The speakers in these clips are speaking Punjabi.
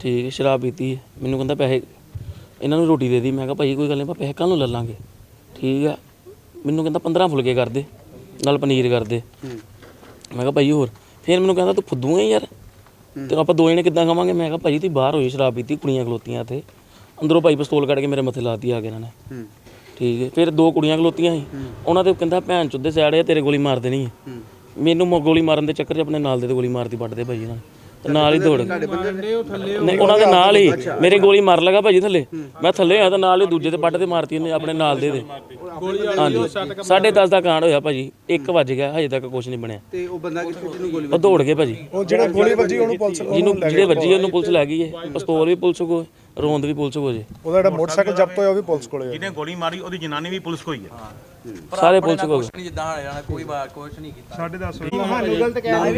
ਠੀਕ ਹੈ ਸ਼ਰਾਬ ਪੀਤੀ ਹੈ। ਮੈਨੂੰ ਕਹਿੰਦਾ ਪੈਸੇ ਇਹਨਾਂ ਨੂੰ ਰੋਟੀ ਦੇ ਦੀ। ਮੈਂ ਕਿਹਾ ਭਾਈ ਕੋਈ ਗੱਲ ਨਹੀਂ ਆਪਾਂ ਪੈਸੇ ਕੱਲ ਨੂੰ ਲੈ ਲਾਂਗੇ। ਠੀਕ ਆ ਮੈਨੂੰ ਕਹਿੰਦਾ 15 ਫੁਲਕੇ ਕਰ ਦੇ ਨਾਲ ਪਨੀਰ ਕਰ ਦੇ। ਮੈਂ ਕਿਹਾ ਭਾਈ ਹੋਰ ਫਿਰ ਮੈਨੂੰ ਕਹਿੰਦਾ ਤੂੰ ਫੁੱਦੂ ਹੈ ਯਾਰ। ਤੇ ਆਪਾਂ ਦੋ ਜਣੇ ਕਿੱਦਾਂ ਖਾਵਾਂਗੇ? ਮੈਂ ਕਿਹਾ ਭਾਈ ਤੁਸੀਂ ਬਾਹਰ ਹੋਈ ਸ਼ਰਾਬ ਪੀਤੀ ਕੁੜੀਆਂ ਖਲੋਤੀਆਂ ਤੇ ਅੰਦਰੋਂ ਭਾਈ ਪਿਸਤੌਲ ਕੱਢ ਕੇ ਮੇਰੇ ਮੱਥੇ ਲਾਤੀ ਆ ਕੇ ਇਹਨਾਂ ਨੇ। ਠੀਕ ਹੈ ਫਿਰ ਦੋ ਕੁੜੀਆਂ ਖਲੋਤੀਆਂ ਸੀ। ਉਹਨਾਂ ਤੇ ਕਹਿੰਦਾ ਭੈਣ ਚੁੱਦੇ ਸਾਈਡ ਆ ਤੇਰੇ ਗੋਲੀ ਮਾਰ ਦੇਣੀ ਹੈ। ਮੈਨੂੰ ਮ- ਗੋਲੀ ਮਾਰਨ ਦੇ ਚੱਕਰ 'ਚ ਆਪਣੇ ਨਾਲ ਦੇ ਤੇ ਗੋਲੀ ਮਾਰਤੀ ਵੱਢਦੇ ਭਾਈ ਇਹਨਾਂ ਨੇ। ਤੇ ਨਾਲ ਹੀ ਦੌੜ। ਗਏ ਨਹੀਂ ਉਹਨਾਂ ਦੇ ਨਾਲ ਹੀ। ਮੇਰੇ ਗੋਲੀ ਮਾਰ ਲਗਾ ਭਾਜੀ ਥੱਲੇ। ਮੈਂ ਥੱਲੇ ਆ ਤਾਂ ਨਾਲ ਹੀ ਦੂਜੇ ਤੇ ਪੱਟ ਤੇ ਮਾਰਤੀ ਉਹਨੇ ਆਪਣੇ ਨਾਲ ਦੇ ਦੇ ਸਾਢੇ 10 ਦਾ ਕਾਂਡ ਹੋਇਆ ਭਾਜੀ। 1 ਵੱਜ ਗਿਆ ਹਜੇ ਤੱਕ ਕੁਝ ਨਹੀਂ ਬਣਿਆ। ਤੇ ਉਹ ਬੰਦਾ ਕਿੱਥੇ ਜਿਹਨੂੰ ਗੋਲੀ ਉਹ ਦੌੜ ਗਏ ਭਾਜੀ। ਉਹ ਜਿਹੜਾ ਗੋਲੀ ਵੱਜੀ ਉਹਨੂੰ ਪੁਲਿਸ ਜਿਹਨੂੰ ਜਿਹੜੇ ਵੱਜੀ ਉਹਨੂੰ ਪੁਲਿਸ ਲੈ ਗਈ ਹੈ। ਪਿਸਤੌਲ ਵੀ ਪੁਲਿਸ ਕੋਲ। ਰੋਂਦ ਵੀ ਪੁਲਿਸ ਕੋਲ ਜੇ। ਉਹਦਾ ਜਿਹੜਾ ਮੋਟਰਸਾਈਕਲ ਜ਼ਬਤ ਹੋਇਆ ਉਹ ਵੀ ਪੁਲਿਸ ਕੋਲੇ ਹੈ ਜਿਹਨੇ ਗੋਲੀ ਮਾਰੀ ਉਹਦੀ ਜਨਾਨੀ ਵੀ ਪੁਲਿਸ ਕੋਲ ਹੀ ਹੈ। ਸਾਰੇ ਪੁਲਿਸ ਕੋਲ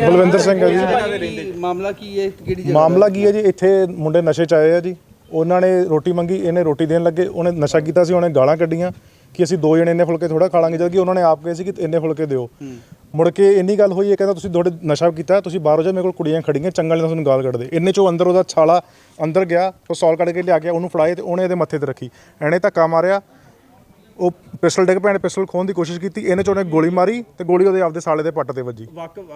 ਬਲਵਿੰਦਰ ਸਿੰਘ ਹੈ ਜੀ। ਕੀ ਮਾਮਲਾ ਕੀ ਹੈ ਕਿਹੜੀ ਜਗ੍ਹਾ ਮਾਮਲਾ ਕੀ ਹੈ ਜੀ ਇੱਥੇ ਮੁੰਡੇ ਨਸ਼ੇ ਚ ਆਏ ਆ ਜੀ। ਉਹਨਾਂ ਨੇ ਰੋਟੀ ਮੰਗੀ ਇਹਨੇ ਰੋਟੀ ਦੇਣ ਲੱਗੇ। ਉਹਨੇ ਨਸ਼ਾ ਕੀਤਾ ਸੀ ਉਹਨੇ ਗਾਲਾਂ ਕੱਢੀਆਂ ਕਿ ਅਸੀਂ ਦੋ ਜਣੇ ਇੰਨੇ ਫੁਲਕੇ ਥੋੜਾ ਖਾ ਲਾਂਗੇ ਜਦ ਕਿ ਉਹਨਾਂ ਨੇ ਆਪ ਕਹੇ ਸੀ ਕਿ ਇੰਨੇ ਫੁਲਕੇ ਦਿਓ। ਮੁੜ ਕੇ ਇੰਨੀ ਗੱਲ ਹੋਈ ਇਹ ਕਹਿੰਦਾ ਤੁਸੀਂ ਥੋੜੇ ਨਸ਼ਾ ਕੀਤਾ ਤੁਸੀਂ ਬਾਹਰੋਂ ਜਾ ਮੇਰੇ ਕੋਲ ਕੁੜੀਆਂ ਖੜੀਆਂ ਚੰਗਲ ਨਾਲ ਤੁਹਾਨੂੰ ਗਾਲ ਕੱਢਦੇ। ਇੰਨੇ ਚੋਂ ਅੰਦਰ ਉਹਦਾ ਛਾਲਾ ਅੰਦਰ ਗਿਆ ਪਿਸਤੌਲ ਕੱਢ ਕੇ ਲਿਆ ਕੇ ਉਹਨੂੰ ਫੜਾਏ ਤੇ ਉਹਨੇ ਇਹਦੇ ਮੱਥੇ ਤੇ ਰੱਖੀ। ਐਣੇ ਧੱਕਾ ਮਾਰਿਆ ਉਹ ਪਿਸਟਲ ਡਿੱਗ ਪੈਣ ਪਿਸਟਲ ਖੋਣ ਦੀ ਕੋਸ਼ਿਸ਼ ਕੀਤੀ ਇਹਨੇ ਚ ਉਹਨੇ ਗੋਲੀ ਮਾਰੀ ਤੇ ਗੋਲੀ ਉਹਦੇ ਆਪਦੇ ਸਾਲੇ ਦੇ ਪੱਟ ਤੇ ਵੱਜੀ।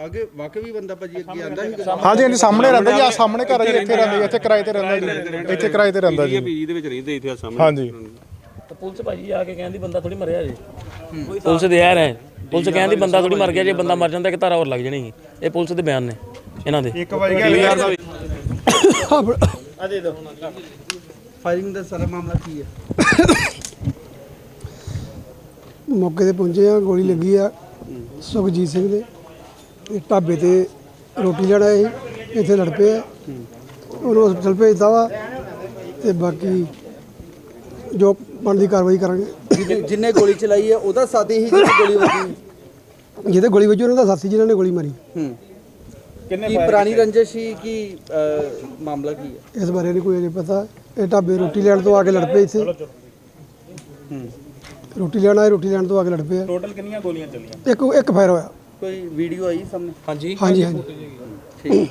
ਆਗੇ ਵਾਕਫ ਵੀ ਬੰਦਾ ਭਾਜੀ ਅੱਗੇ ਆਂਦਾ ਸੀ ਹਾਂਜੀ ਹਾਂਜੀ ਸਾਹਮਣੇ ਰਹਿੰਦਾ ਜੀ ਆ ਸਾਹਮਣੇ ਘਰ ਹੈ ਜੀ ਇੱਥੇ ਰਹਿੰਦਾ ਜੀ ਇੱਥੇ ਕਿਰਾਏ ਤੇ ਰਹਿੰਦਾ ਜੀ ਇੱਥੇ ਕਿਰਾਏ ਤੇ ਰਹਿੰਦਾ ਜੀ। ਪੀਜੀ ਦੇ ਵਿੱਚ ਰਹਿੰਦੇ ਇੱਥੇ ਸਾਹਮਣੇ। ਹਾਂਜੀ। ਤੇ ਪੁਲਿਸ ਭਾਜੀ ਆ ਕੇ ਕਹਿੰਦੀ ਬੰਦਾ ਥੋੜੀ ਮਰਿਆ ਜੇ। ਪੁਲਿਸ ਦੇ ਯਾਰ ਹੈ। ਪੁਲਿਸ ਕਹਿੰਦੀ ਬੰਦਾ ਥੋੜੀ ਮਰ ਗਿਆ ਜੇ ਬੰਦਾ ਮਰ ਜਾਂਦਾ ਕਿ ਧਾਰਾ ਹੋਰ ਲੱਗ ਜਾਣੀ ਇਹ ਪੁਲਿਸ ਦੇ ਬਿਆਨ ਨੇ ਇਹਨਾਂ ਦੇ। ਇੱਕ ਵਜ ਗਿਆ ਫਾਇਰਿੰਗ ਦਾ ਸਾਰਾ ਮਾਮਲਾ ਕੀ ਹੈ? ਮੌਕੇ ਤੇ ਪਹੁੰਚੇ ਆ ਗੋਲੀ ਲੱਗੀ ਆ ਸੁਖਜੀਤ ਸਿੰਘ ਦੇ। ਤੇ ਢਾਬੇ ਤੇ ਰੋਟੀ ਲੈਣ ਆਏ ਸੀ ਇੱਥੇ ਲੜ ਪਏ ਆ। ਉਹਨੂੰ ਹਸਪਤਾਲ ਭੇਜਤਾ ਵਾ। ਤੇ ਬਾਕੀ ਜੋ ਬਣਦੀ ਕਾਰਵਾਈ ਕਰਾਂਗੇ। ਜਿਹਨੇ- ਜਿਹਨੇ ਗੋਲੀ ਚਲਾਈ ਹੈ ਉਹਦਾ ਸਾਥੀ ਹੀ ਜਿਹਦੀ ਗੋਲੀ ਵੱਜੀ ਜਿਹਦੇ ਗੋਲੀ ਵੱਜੀ ਉਹਨਾਂ ਦਾ ਸਾਥੀ ਜਿਨ੍ਹਾਂ ਨੇ ਗੋਲੀ ਮਾਰੀ। ਹੂੰ। ਕਿੰਨੇ ਕੀ ਪੁਰਾਣੀ ਰੰਜਿਸ਼ ਸੀ ਕੀ ਅਹ, ਮਾਮਲਾ ਕੀ ਹੈ? ਇਸ ਬਾਰੇ ਨਹੀਂ ਕੋਈ ਅਜੇ ਪਤਾ। ਇਹ ਢਾਬੇ ਰੋਟੀ ਲੈਣ ਤੋਂ ਆ ਕੇ ਲੜ ਪਏ ਇੱਥੇ। ਰੋਟੀ ਲੈਣ ਆਏ ਰੋਟੀ ਲੈਣ ਤੋਂ ਆ ਕੇ ਲੜ ਪਏ ਆ। ਟੋਟਲ ਕਿੰਨੀਆਂ ਗੋਲੀਆਂ ਚੱਲੀਆਂ? ਇੱਕ ਇੱਕ ਫਾਇਰ ਹੋਇਆ। ਕੋਈ ਵੀਡੀਓ ਆਈ ਸਾਹਮਣੇ? ਹਾਂਜੀ ਹਾਂਜੀ। ਠੀਕ।